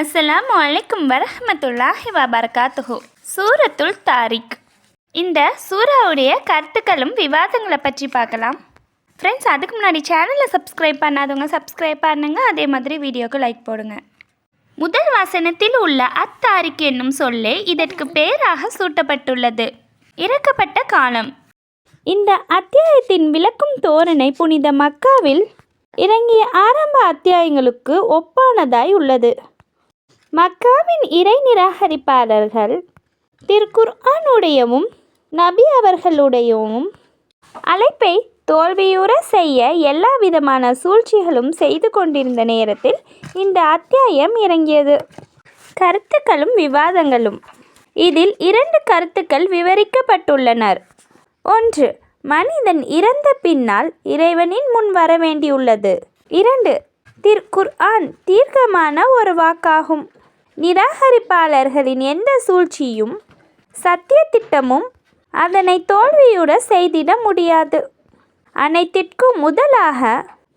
அஸ்ஸலாமு அலைக்கும் வரஹமத்துல்லாஹி வபரகாத்துஹு. சூரத்துல் தாரிக். இந்த சூறாவுடைய கருத்துக்களும் விவாதங்களை பற்றி பார்க்கலாம். ஃப்ரெண்ட்ஸ் அதுக்கு முன்னாடி சேனலை சப்ஸ்கிரைப் பண்ணாதவங்க சப்ஸ்கிரைப் பண்ணுங்க. அதே மாதிரி வீடியோக்கு லைக் போடுங்க. முதல் வசனத்தில் உள்ள அத்தாரிக் என்னும் சொல்லே இதற்கு பேராக சூட்டப்பட்டுள்ளது. இறக்கப்பட்ட காலம். இந்த அத்தியாயத்தின் விளக்கும் தோரணை புனித மக்காவில் இறங்கிய ஆரம்ப அத்தியாயங்களுக்கு ஒப்பானதாய் உள்ளது. மக்காவின் இறை நிராகரிப்பாளர்கள் திருக்குர்ஆனுடையவும் நபி அவர்களுடையவும் அழைப்பை தோல்வியுற செய்ய எல்லா விதமான சூழ்ச்சிகளும் செய்து கொண்டிருந்த நேரத்தில் இந்த அத்தியாயம் இறங்கியது. கருத்துக்களும் விவாதங்களும். இதில் இரண்டு கருத்துக்கள் விவரிக்கப்பட்டுள்ளனர். ஒன்று மனிதன் இறந்த பின்னால் இறைவனின் முன் வர வேண்டியுள்ளது இரண்டு திருக்குர்ஆன் தீர்க்கமான ஒரு வாக்காகும். நிராகரிப்பாளர்களின் எந்த சூழ்ச்சியும் சத்திய திட்டமும் அதனை தோல்வியுட செய்திட முடியாது. அனைத்திற்கும் முதலாக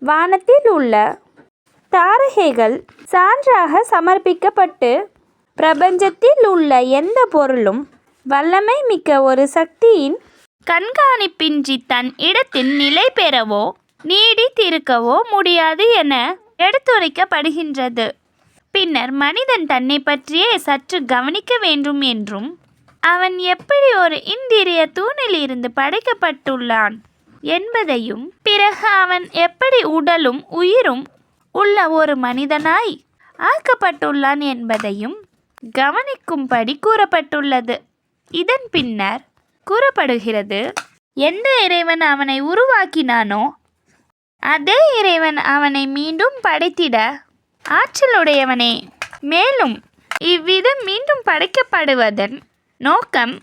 வானத்தில் உள்ள தாரகைகள் சான்றாக சமர்ப்பிக்கப்பட்டு பிரபஞ்சத்தில் உள்ள எந்த பொருளும் வல்லமை மிக்க ஒரு சக்தியின் கண்காணிப்பின்றி தன் இடத்தில் நிலை பெறவோ நீடித்திருக்கவோ முடியாது என எடுத்துரைக்கப்படுகின்றது. பின்னர் மனிதன் தன்னை பற்றியே சற்று கவனிக்க வேண்டும் என்றும் அவன் எப்படி ஒரு இந்திரிய தூணில் இருந்து படைக்கப்பட்டுள்ளான் என்பதையும் பிறகு அவன் எப்படி உடலும் உயிரும் உள்ள ஒரு மனிதனாய் ஆக்கப்பட்டுள்ளான் என்பதையும் கவனிக்கும்படி கூறப்பட்டுள்ளது. இதன் பின்னர் கூறப்படுகிறது எந்த இறைவன் அவனை உருவாக்கினானோ அதே இறைவன் அவனை மீண்டும் படைத்திட ஆற்றலுடையவனே மேலும் இவ்விதம் மீண்டும் படைக்கப்படுவதன் நோக்கம்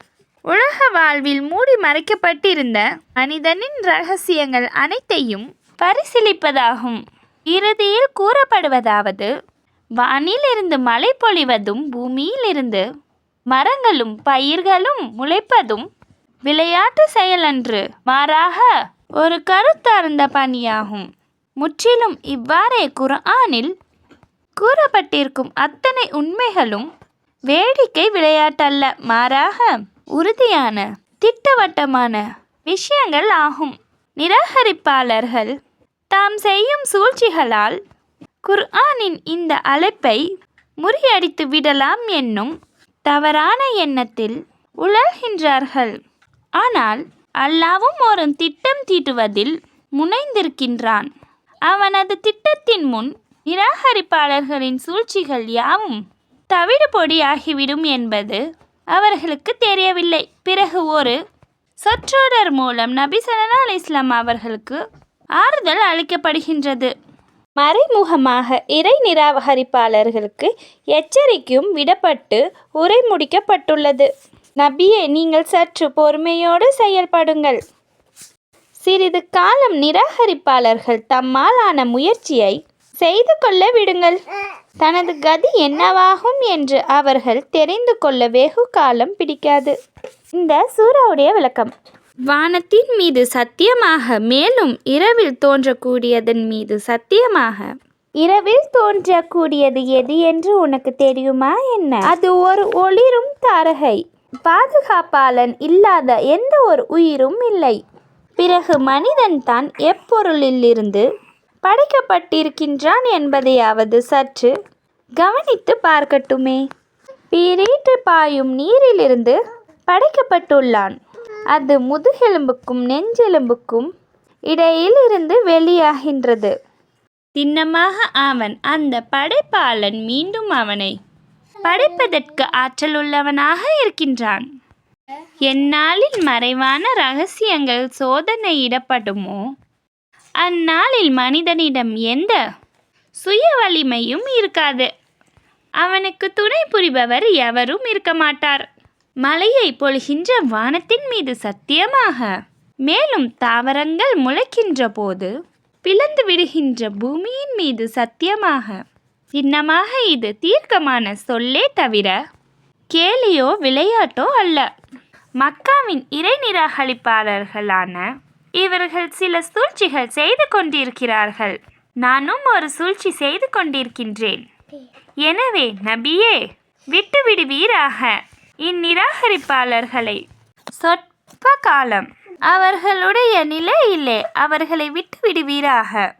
உலக வாழ்வில் மூடி மறைக்கப்பட்டிருந்த மனிதனின் ரகசியங்கள் அனைத்தையும் பரிசீலிப்பதாகும். இறுதியில் கூறப்படுவதாவது வானிலிருந்து மழை பொழிவதும் பூமியிலிருந்து மரங்களும் பயிர்களும் முளைப்பதும் விளையாட்டு செயலன்று. மாறாக ஒரு கருத்தார்ந்த பணியாகும். முற்றிலும் இவ்வாறே குர்ஆனில் கூறப்பட்டிருக்கும் அத்தனை உண்மைகளும் வேடிக்கை விளையாட்டல்ல. மாறாக உறுதியான திட்டவட்டமான விஷயங்கள் ஆகும். நிராகரிப்பாளர்கள் தாம் செய்யும் சூழ்ச்சிகளால் குர்ஆனின் இந்த அழைப்பை முறியடித்து விடலாம் என்னும் தவறான எண்ணத்தில் உழல்கின்றார்கள். ஆனால் அல்லாவும் ஒரு திட்டம் தீட்டுவதில் முனைந்திருக்கின்றான். அவனது திட்டத்தின் முன் நிராகரிப்பாளர்களின் சூழ்ச்சிகள் யாவும் தவிடு பொடியாகிவிடும் என்பது அவர்களுக்கு தெரியவில்லை. பிறகு ஒரு சொற்றொடர் மூலம் நபி ஸல்லல்லாஹு இஸ்லாம் அவர்களுக்கு ஆறுதல் அளிக்கப்படுகின்றது. மறைமுகமாக இறை நிராகரிப்பாளர்களுக்கு எச்சரிக்கையும் விடப்பட்டு உரை முடிக்கப்பட்டுள்ளது. நபியே நீங்கள் சற்று பொறுமையோடு செயல்படுங்கள். சிறிது காலம் நிராகரிப்பாளர்கள் தம்மாலான முயற்சியை செய்து கொள்ள விடுங்கள். தனது கதி என்னவாகும் என்று அவர்கள் தெரிந்து கொள்ள வெகு காலம் பிடிக்காது. இந்த சூறாவுடைய விளக்கம். வானத்தின் மீது சத்தியமாக மேலும் இரவில் தோன்றக்கூடியதன் மீது சத்தியமாக. இரவில் தோன்றக்கூடியது எது என்று உனக்கு தெரியுமா என்ன? அது ஒரு ஒளிரும் தாரகை. பாதுகாப்பாளன் இல்லாத எந்த ஒரு உயிரும் இல்லை. பிறகு மனிதன் தான் எப்பொருளிலிருந்து படைக்கப்பட்டிருக்கின்றான் என்பதையாவது சற்று கவனித்து பார்க்கட்டுமே. பீரீட்டு பாயும் நீரிலிருந்து படைக்கப்பட்டுள்ளான். அது முதுகெலும்புக்கும் நெஞ்செலும்புக்கும் இடையில் இருந்து வெளியாகின்றது. திண்ணமாக அவன் அந்த படைப்பாளன் மீண்டும் அவனை படைப்பதற்கு ஆற்றல் உள்ளவனாக இருக்கின்றான். எந்நாளில் மறைவான ரகசியங்கள் சோதனையிடப்படுமோ? அந்நாளில் மனிதனிடம் எந்த சுய வலிமையும் இருக்காது. அவனுக்கு துணை புரிபவர் எவரும் இருக்க மாட்டார். மலையை பொழிகின்ற வானத்தின் மீது சத்தியமாக. மேலும் தாவரங்கள் முளைக்கின்ற போது பிளந்து விடுகின்ற பூமியின் மீது சத்தியமாக. சின்னமாக இது தீர்க்கமான சொல்லே தவிர கேலியோ விளையாட்டோ அல்ல. மக்காவின் இறை நிராகரிப்பாளர்களான இவர்கள் சில சூழ்ச்சிகள் செய்து கொண்டிருக்கிறார்கள். நானும் ஒரு சூழ்ச்சி செய்து கொண்டிருக்கின்றேன். எனவே நபியே விட்டு விடுவீராக இந்நிராகரிப்பாளர்களை சொற்ப காலம். அவர்களுடைய நிலையிலே அவர்களை விட்டு விடுவீராக